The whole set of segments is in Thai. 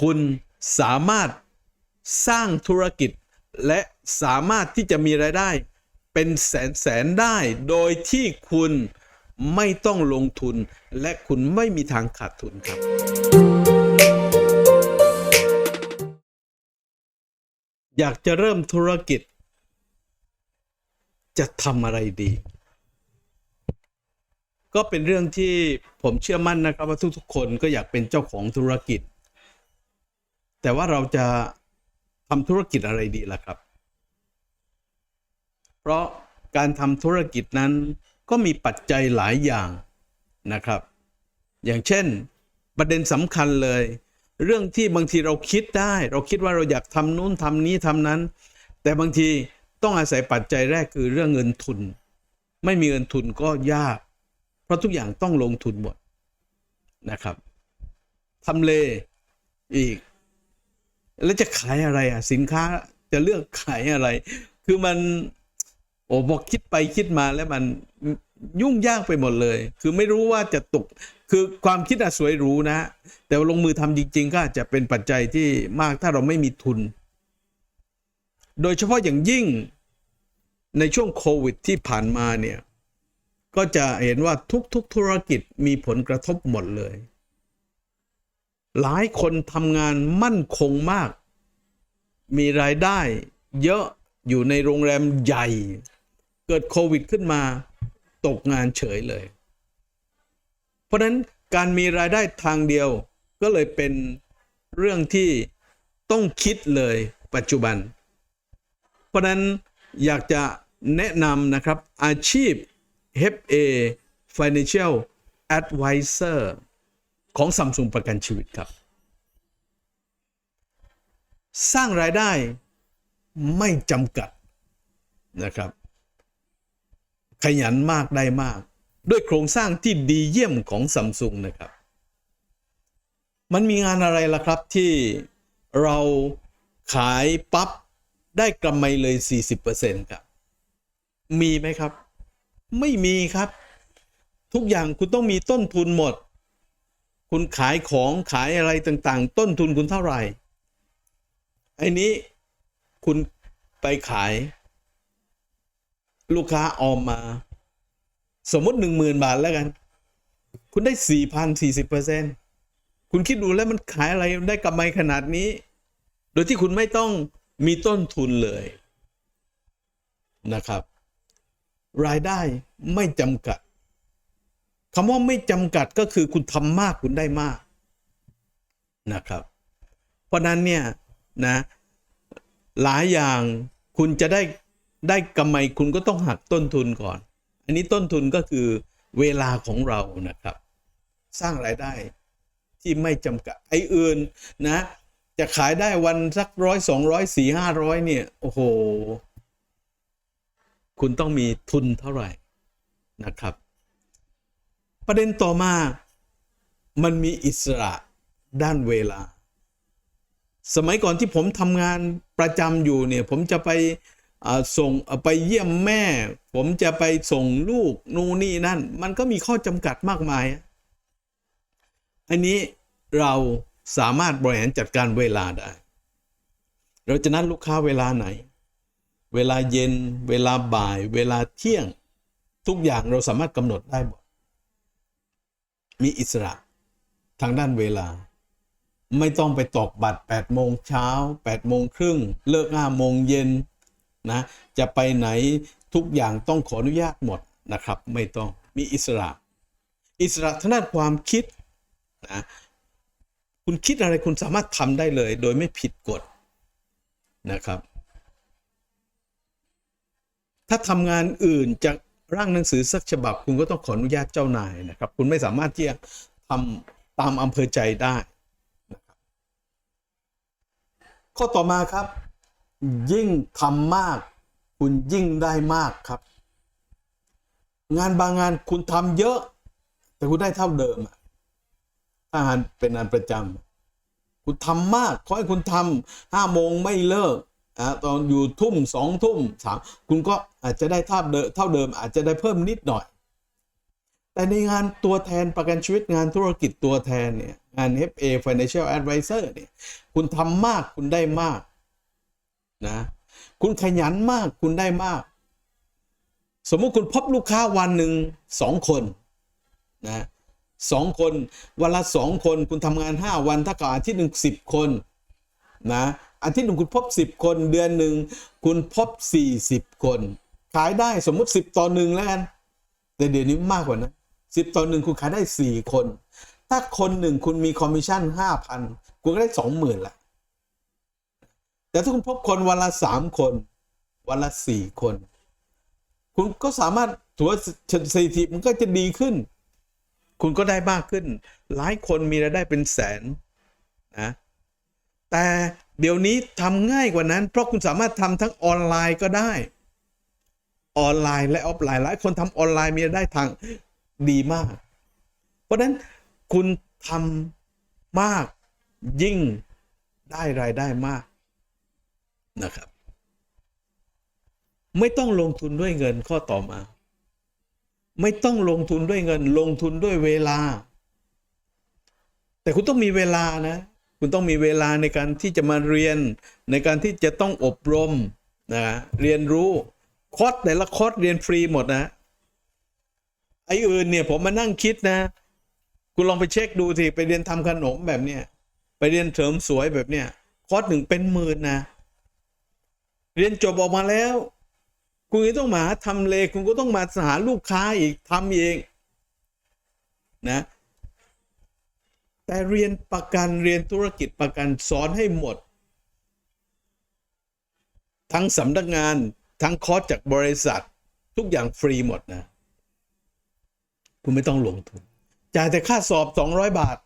คุณสามารถสร้างธุรกิจ และสามารถที่จะมีรายได้ เป็นแสนแสนได้ โดยที่คุณไม่ต้องลงทุน และคุณไม่มีทางขาดทุนครับอยากจะเริ่มธุรกิจ จะทำอะไรดี ก็เป็นเรื่องที่ผมเชื่อมั่นนะครับว่าทุกๆคนก็อยากเป็นเจ้าของธุรกิจ แต่ว่าเราจะทำธุรกิจอะไรดีล่ะครับ เพราะการทำธุรกิจนั้นก็มีปัจจัยหลายอย่างนะครับ อย่างเช่นประเด็นสำคัญเลย เรื่องที่บางทีเราคิดได้ เราคิดว่าเราอยากทำนู้นทำนี้ทำนั้น แต่บางทีต้องอาศัยปัจจัยแรกคือเรื่องเงินทุน ไม่มีเงินทุนก็ยาก เพราะทุกอย่างต้องลงทุนหมดนะครับทำเลอีก แล้วจะขายอะไรอะ สินค้าจะเลือกขายอะไร คือมัน โอ้บอกคิดไปคิดมาแล้วมันยุ่งยากไปหมดเลย คือไม่รู้ว่าจะตก คือความคิดอะสวยรู้นะ แต่ลงมือทำจริง ๆ ก็อาจจะเป็นปัจจัยที่มากถ้าเราไม่มีทุน โดยเฉพาะอย่างยิ่งในช่วงโควิดที่ผ่านมาเนี่ย ก็จะเห็นว่าทุกๆธุรกิจมีผลกระทบหมดเลย หลายคนทำงานมั่นคงมาก มีรายได้เยอะอยู่ในโรงแรมใหญ่ เกิดโควิดขึ้นมาตกงานเฉยเลย เพราะนั้นการมีรายได้ทางเดียวก็เลยเป็นเรื่องที่ต้องคิดเลยปัจจุบัน เพราะฉะนั้นอยากจะแนะนำนะครับอาชีพ HA Financial Advisor ของ Samsung ประกันชีวิตครับ สร้างรายได้ไม่จำกัดนะครับ ขยันมากได้มาก ด้วยโครงสร้างที่ดีเยี่ยมของ Samsung นะครับ มันมีงานอะไรล่ะครับที่เราขายปั๊บได้กำไรเลย 40%ครับ มีไหมครับ ไม่มีครับ ทุกอย่างคุณต้องมีต้นทุนหมด คุณขายของขายอะไรต่างๆ ต้นทุนคุณเท่าไหร่ไอ้นี้คุณไปขาย ลูกค้าออมมา สมมติหนึ่งหมื่นบาทแล้วกัน คุณได้สี่พันสี่สิบเปอร์เซ็นคุณคิดดูแล้วมันขายอะไรได้กำไรขนาดนี้ โดยที่คุณไม่ต้องมีต้นทุนเลยนะครับ รายได้ไม่จำกัด คำว่าไม่จำกัดก็คือคุณทำมากคุณได้มากนะครับ เพราะนั้นเนี่ยนะหลายอย่างคุณจะได้ได้กำไรคุณก็ต้องหักต้นทุนก่อน อันนี้ต้นทุนก็คือเวลาของเรานะครับ สร้างรายได้ที่ไม่จำกัดไอ้อื่นนะ จะขายได้วันสักร้อยสองร้อยสี่ห้าร้อยเนี่ยโอ้โห คุณต้องมีทุนเท่าไหร่นะครับ ประเด็นต่อมา มันมีอิสระด้านเวลา สมัยก่อนที่ผมทำงานประจำอยู่เนี่ย ผมจะไปส่งไปเยี่ยมแม่ ผมจะไปส่งลูกนู่นนี่นั่น มันก็มีข้อจำกัดมากมาย อันนี้เราสามารถบริหารจัดการเวลาได้ เราจะนัดลูกค้าเวลาไหน เวลาเย็น เวลาบ่าย เวลาเที่ยง ทุกอย่างเราสามารถกำหนดได้หมด มีอิสระทางด้านเวลา ไม่ต้องไปตอกบัตร8โมงเช้า8โมงครึ่งเลิก5โมงเย็นนะจะไปไหนทุกอย่างต้องขออนุญาตหมดนะครับ ไม่ต้องมีอิสระ อิสระทางด้านความคิดนะคุณคิดอะไรคุณสามารถทำได้เลย โดยไม่ผิดกฎนะครับ ถ้าทำงานอื่นจะ ร่างหนังสือสักฉบับ คุณก็ต้องขออนุญาตเจ้านายนะครับ คุณไม่สามารถที่จะทำตามอำเภอใจได้นะครับข้อต่อมาครับ ยิ่งทำมาก คุณยิ่งได้มากครับ งานบางงานคุณทำเยอะ แต่คุณได้เท่าเดิมถ้างานเป็นงานประจำคุณทำมากขอให้คุณทำห้าโมงไม่เลิก อะตอนอยู่ทุ่มสองทุ่มสามคุณก็อาจจะได้เท่าเดิมเท่าเดิมอาจจะได้เพิ่มนิดหน่อย แต่ในงานตัวแทนประกันชีวิตงานธุรกิจตัวแทนเนี่ยงาน FA Financial Advisor เนี่ยคุณทำมากคุณได้มากนะคุณขยันมากคุณได้มาก สมมุติคุณพบลูกค้าวันหนึ่งสองคนนะสองคนวันละสองคนคุณทำงานห้าวันถ้ากับอาทิตย์หนึ่งสิบคนนะ อาทิตย์หนึ่งคุณพบสิบคน เดือนหนึ่งคุณพบสี่สิบคน ขายได้สมมุติสิบต่อหนึ่งแล้วกัน แต่เดี๋ยวนี้มากกว่านะสิบต่อหนึ่งคุณขายได้สี่คน ถ้าคนหนึ่งคุณมีคอมมิชชั่นห้าพันคุณก็ได้สองหมื่นละแต่ถ้าคุณพบคนวันละสามคน วันละสี่คน คุณก็สามารถถือว่าสถิติมันก็จะดีขึ้น คุณก็ได้มากขึ้น หลายคนมีรายได้เป็นแสนนะแต่ เดี๋ยวนี้ทำง่ายกว่านั้น เพราะคุณสามารถทำทั้งออนไลน์ก็ได้ ออนไลน์และออฟไลน์หลายคนทำออนไลน์มีได้ทางดีมาก เพราะนั้นคุณทำมากยิ่งได้รายได้มากนะครับ ไม่ต้องลงทุนด้วยเงินข้อต่อมา ไม่ต้องลงทุนด้วยเงิน ลงทุนด้วยเวลา แต่คุณต้องมีเวลานะ คุณต้องมีเวลาในการที่จะมาเรียน ในการที่จะต้องอบรมนะเรียนรู้คอร์สแต่ละคอร์สเรียนฟรีหมดนะไอ้อื่นเนี่ยผมมานั่งคิดนะ คุณลองไปเช็คดูทีไปเรียนทำขนมแบบเนี้ยไปเรียนเสริมสวยแบบเนี้ยคอร์สหนึ่งเป็นหมื่นนะ เรียนจบออกมาแล้ว คุณก็ต้องมาหาทำเลคุณก็ต้องมาหาลูกค้าอีกทำเองนะ แต่เรียนประกันเรียนธุรกิจประกันสอนให้หมด ทั้งสำนักงานทั้งคอร์สจากบริษัท ทุกอย่างฟรีหมดนะ คุณไม่ต้องลงทุนจ่ายแต่ค่าสอบ 200 บาท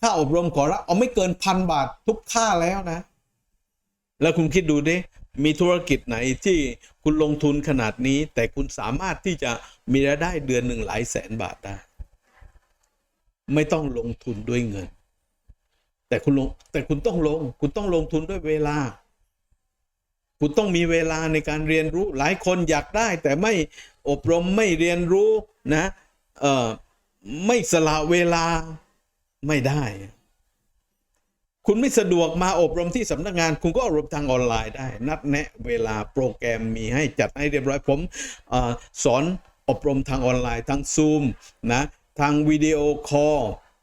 ค่าอบรมขอรับเอาไม่เกินพันบาททุกค่าแล้วนะ แล้วคุณคิดดูดิมีธุรกิจไหนที่คุณลงทุนขนาดนี้ แต่คุณสามารถที่จะมีรายได้เดือนหนึ่งหลายแสนบาทได้ ไม่ต้องลงทุนด้วยเงิน แต่คุณลงแต่คุณต้องลง คุณต้องลงทุนด้วยเวลา คุณต้องมีเวลาในการเรียนรู้หลายคนอยากได้ แต่ไม่อบรมไม่เรียนรู้นะเอ่อไม่สละเวลาไม่ได้ คุณไม่สะดวกมาอบรมที่สำนักงาน คุณก็อบรมทางออนไลน์ได้ นัดแนะเวลาโปรแกรมมีให้จัดให้เรียบร้อยผมอสอนอบรมทางออนไลน์ทางซูมนะ ทางวิดีโอคอล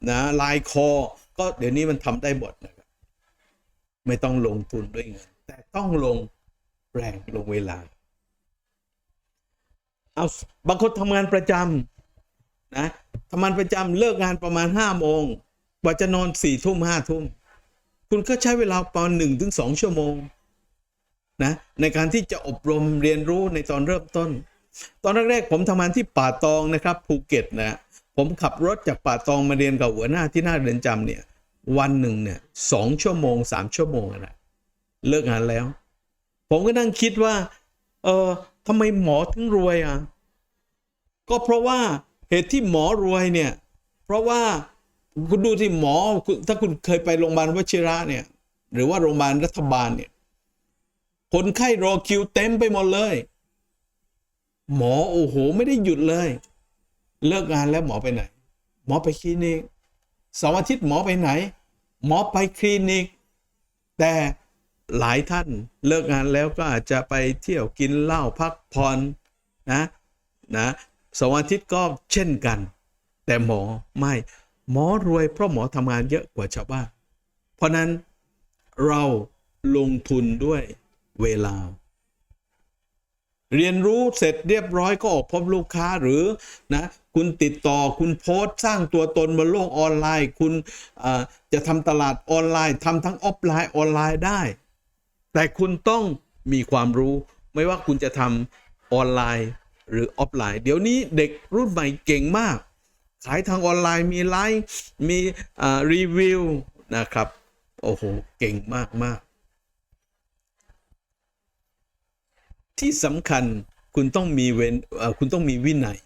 นะไลน์คอลก็เดี๋ยวนี้มันทำได้หมดนะครับไม่ต้องลงทุนด้วยเงินแต่ต้องลงแรงลงเวลาเอาบางคนทำงานประจำนะทำงานประจำเลิกงานประมาณห้าโมงกว่าจะนอนสี่ทุ่มห้าทุ่มคุณก็ใช้เวลาประมาณหนึ่งถึงสองชั่วโมงนะในการที่จะอบรมเรียนรู้ในตอนเริ่มต้น ตอนแรกๆผมทำงานที่ป่าตองนะครับภูเก็ตนะ ผมขับรถจากป่าตองมาเรียนกับหัวหน้าที่หน้าเรือนจำเนี่ย วันหนึ่งเนี่ยสองชั่วโมงสามชั่วโมงนะเลิกงานแล้ว ผมก็นั่งคิดว่า เออทำไมหมอถึงรวยอะ ก็เพราะว่าเหตุที่หมอรวยเนี่ย เพราะว่าคุณดูที่หมอถ้าคุณเคยไปโรงพยาบาลวชิระเนี่ย หรือว่าโรงพยาบาลรัฐบาลเนี่ย คนไข้รอคิวเต็มไปหมดเลย หมอโอ้โห ไม่ได้หยุดเลย เลิกงานแล้วหมอไปไหน หมอไปคลินิกเสาร์อาทิตย์หมอไปไหน หมอไปคลินิก แต่หลายท่านเลิกงานแล้วก็อาจจะไปเที่ยวกินเหล้าพักผ่อนนะนะเสาร์อาทิตย์ก็เช่นกัน แต่หมอไม่หมอรวยเพราะหมอทำงานเยอะกว่าชาวบ้านเพราะนั้นเราลงทุนด้วยเวลา เรียนรู้เสร็จเรียบร้อยก็ออกพบลูกค้าหรือนะคุณติดต่อคุณโพสต์สร้างตัวตนบนโลกออนไลน์ คุณจะทำตลาดออนไลน์ทำทั้งออฟไลน์ออนไลน์ได้ แต่คุณต้องมีความรู้ ไม่ว่าคุณจะทำออนไลน์หรือออฟไลน์ เดี๋ยวนี้เด็กรุ่นใหม่เก่งมาก ขายทางออนไลน์มีไลฟ์มีรีวิวนะครับ โอ้โห เก่งมากมาก ที่สำคัญคุณต้องมีเวนคุณต้องมีวินัย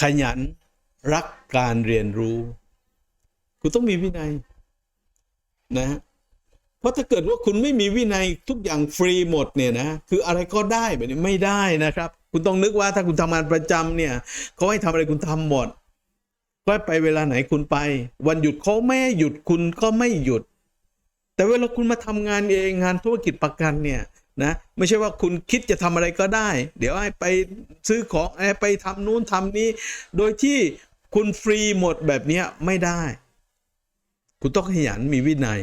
ขยันรักการเรียนรู้ คุณต้องมีวินัยนะฮะเพราะถ้าเกิดว่าคุณไม่มีวินัยทุกอย่างฟรีหมดเนี่ยนะคืออะไรก็ได้แบบนี้ไม่ได้นะครับ คุณต้องนึกว่าถ้าคุณทำงานประจำเนี่ยเขาให้ทำอะไรคุณทำหมดก็ไปเวลาไหนคุณไป วันหยุดเขาไม่ให้หยุดคุณก็ไม่หยุด แต่เวลาคุณมาทำงานเองงานธุรกิจประกันเนี่ย นะไม่ใช่ว่าคุณคิดจะทำอะไรก็ได้ เดี๋ยวให้ไปซื้อของไปทำนู้นทำนี้ โดยที่คุณฟรีหมดแบบเนี้ยไม่ได้ คุณต้องขยันมีวินัย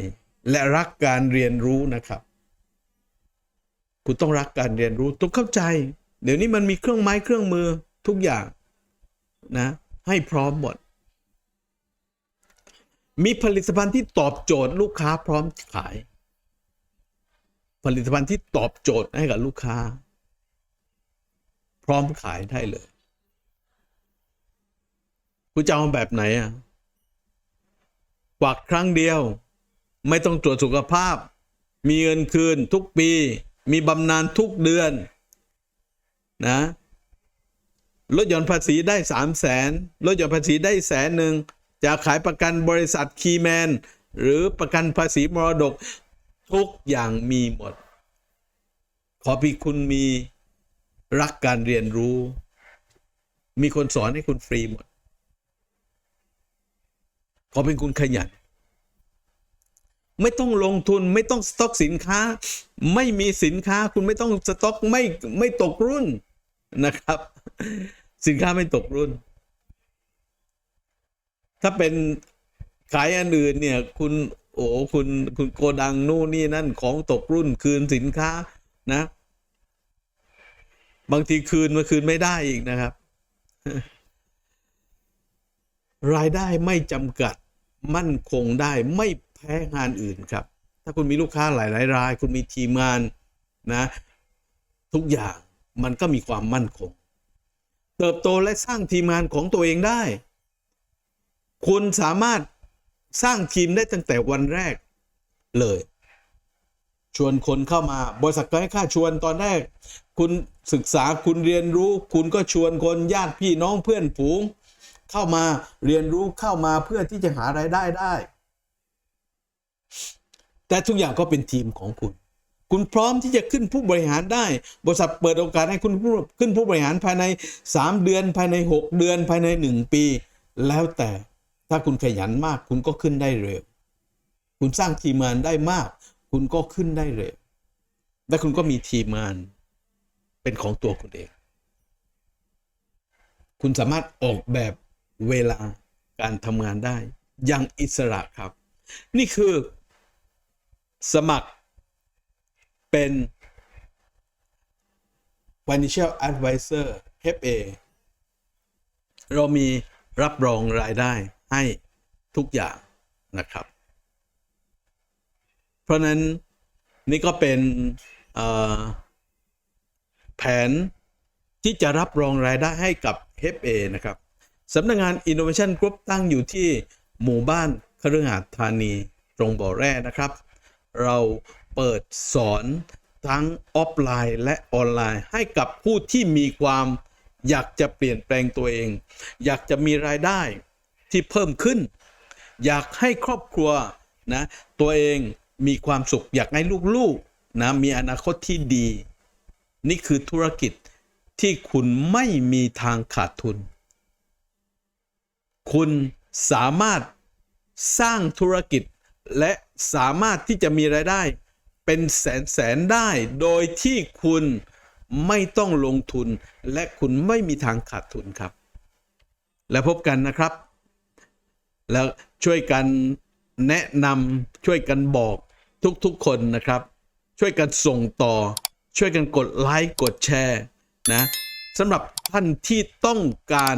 และรักการเรียนรู้นะครับ คุณต้องรักการเรียนรู้ต้องเข้าใจ เดี๋ยวนี้มันมีเครื่องไม้เครื่องมือทุกอย่างนะ ให้พร้อมหมด มีผลิตภัณฑ์ที่ตอบโจทย์ลูกค้าพร้อมขาย ผลิตภัณฑ์ที่ตอบโจทย์ให้กับลูกค้า พร้อมขายได้เลย คุณจะเอาแบบไหนอะกวักครั้งเดียว ไม่ต้องตรวจสุขภาพ มีเงินคืนทุกปี มีบำนาญทุกเดือน นะลดหย่อนภาษีได้สามแสนลดหย่อนภาษีได้แสนหนึ่งจะขายประกันบริษัทคีแมน หรือประกันภาษีมรดก ทุกอย่างมีหมด ขอพี่คุณมีรักการเรียนรู้ มีคนสอนให้คุณฟรีหมด ขอเป็นคุณขยัน ไม่ต้องลงทุนไม่ต้องสต็อกสินค้า ไม่มีสินค้าคุณไม่ต้องสต็อกไม่ไม่ตกรุ่นนะครับ สินค้าไม่ตกรุ่น ถ้าเป็นขายอันอื่นเนี่ยคุณ โอ้คุณคุณโกดังนู่นนี่นั่นของตกรุ่นคืนสินค้านะ บางทีคืนมาคืนไม่ได้อีกนะครับ รายได้ไม่จำกัดมั่นคงได้ไม่แพ้งานอื่นครับ ถ้าคุณมีลูกค้าหลายๆราย คุณมีทีมงานนะ ทุกอย่างมันก็มีความมั่นคง เติบโตและสร้างทีมงานของตัวเองได้ คุณสามารถ สร้างทีมได้ตั้งแต่วันแรกเลย ชวนคนเข้ามา บริษัทก็ให้ค่าชวนตอนแรก คุณศึกษาคุณเรียนรู้ คุณก็ชวนคนญาติพี่น้องเพื่อนฝูง เข้ามาเรียนรู้เข้ามาเพื่อที่จะหารายได้ได้ แต่ทุกอย่างก็เป็นทีมของคุณ คุณพร้อมที่จะขึ้นผู้บริหารได้ บริษัทเปิดโอกาสให้คุณขึ้นผู้บริหารภายใน 3 เดือนภายใน 6 เดือนภายใน 1 ปี แล้วแต่ ถ้าคุณขยันมาก คุณก็ขึ้นได้เร็ว คุณสร้างทีมงานได้มาก คุณก็ขึ้นได้เร็ว และคุณก็มีทีมงานเป็นของตัวคุณเอง คุณสามารถออกแบบเวลาการทำงานได้ อย่างอิสระครับ นี่คือ สมัครเป็น Financial Advisor HFA เรามีรับรองรายได้ ให้ทุกอย่างนะครับ เพราะนั้นนี่ก็เป็นแผนที่จะรับรองรายได้ให้กับ FA นะครับสำนักงาน Innovation Group ตั้งอยู่ที่หมู่บ้านคฤหาสน์ธานีตรงบ่อแร่นะครับ เราเปิดสอนทั้งออฟไลน์และออนไลน์ ให้กับผู้ที่มีความอยากจะเปลี่ยนแปลงตัวเอง อยากจะมีรายได้ ที่เพิ่มขึ้น อยากให้ครอบครัวนะตัวเองมีความสุขอยากให้ลูกๆนะมีอนาคตที่ดี นี่คือธุรกิจที่คุณไม่มีทางขาดทุน คุณสามารถสร้างธุรกิจและสามารถที่จะมีรายได้ เป็นแสนแสนได้โดยที่คุณไม่ต้องลงทุน และคุณไม่มีทางขาดทุนครับ แล้วพบกันนะครับ แล้วช่วยกันแนะนำช่วยกันบอกทุกๆคนนะครับ ช่วยกันส่งต่อ ช่วยกันกดไลค์กดแชร์นะสำหรับท่านที่ต้องการ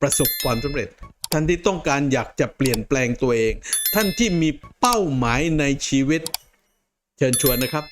ประสบความสำเร็จ ท่านที่ต้องการอยากจะเปลี่ยนแปลงตัวเอง ท่านที่มีเป้าหมายในชีวิต เชิญชวนนะครับ